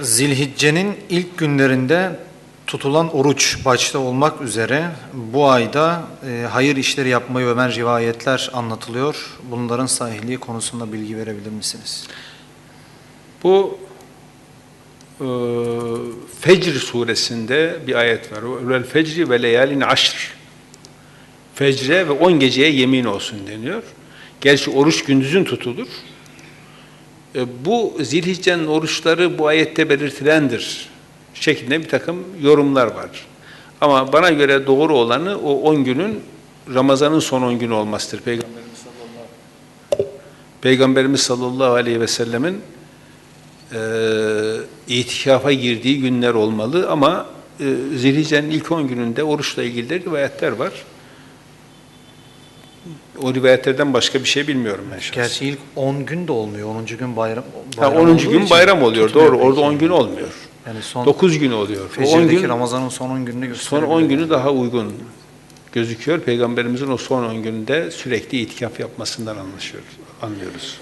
Zilhicce'nin ilk günlerinde tutulan oruç başta olmak üzere bu ayda e, hayır işleri yapmayı öven rivayetler anlatılıyor. Bunların sahihliği konusunda bilgi verebilir misiniz? Bu e, Fecr suresinde bir ayet var. Vel fecri ve leyalin aşr. Fecre ve on geceye yemin olsun deniyor. Gerçi oruç gündüzün tutulur. E, bu zilhiccenin oruçları bu ayette belirtilendir şeklinde bir takım yorumlar var. Ama bana göre doğru olanı o 10 günün Ramazan'ın son 10 günü olmasıdır. Peygamberimiz sallallahu, Peygamberimiz sallallahu aleyhi ve sellemin e, itikafa girdiği günler olmalı ama e, Zilhicce'nin ilk 10 gününde oruçla ilgili rivayetler var. O rivayetlerden başka bir şey bilmiyorum ben şahsen. Gerçi ilk 10 gün de olmuyor. 10. gün bayram, Ha, bayram 10. olduğu gün için bayram oluyor. Doğru. Orada belki. 10 gün olmuyor. Yani son 9 gün oluyor. O 10 Fecir'deki gün Ramazan'ın son 10 gününü son gösteriyor. 10 günü daha uygun gözüküyor. Peygamberimizin o son 10 gününde sürekli itikaf yapmasından anlaşıyoruz, anlıyoruz.